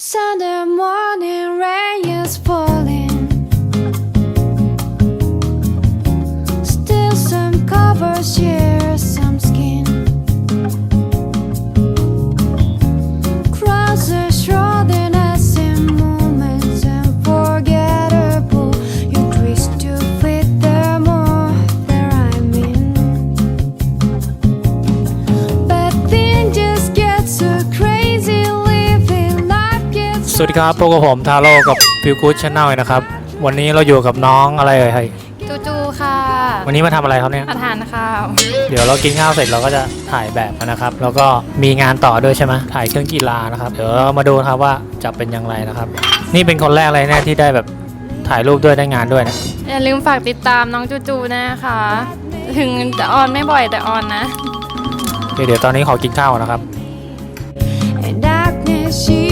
Sunday morning rain is falling. สวัสดีครับพบกับผมทาโร่กับฟิวกู d ช n แนลนะครับ วันนี้เราอยู่กับน้องอะไรเอ่ยจูจูค่ะ วันนี้มาทำอะไรครับเนี่ยอาทานข้าว เดี๋ยวเรากินข้าวเสร็จเราก็จะถ่ายแบบนะครับ แล้วก็มีงานต่อด้วยใช่ไหมถ่ายเครื่องกีฬานะครับ เดี๋ยวเรามาดูนะครับว่าจะเป็นอย่างไรนะครับ นี่เป็นคนแรกเลยแน่ที่ได้แบบถ่ายรูปด้วยได้งานด้วยนะ อย่าลืมฝากติดตามน้องจูจูนะคะ ถึงจะออนไม่บ่อยแต่ออนนะโอเคเดี๋ยวตอนนี้ขอกินข้าวก่อนนะครับ And darkness, she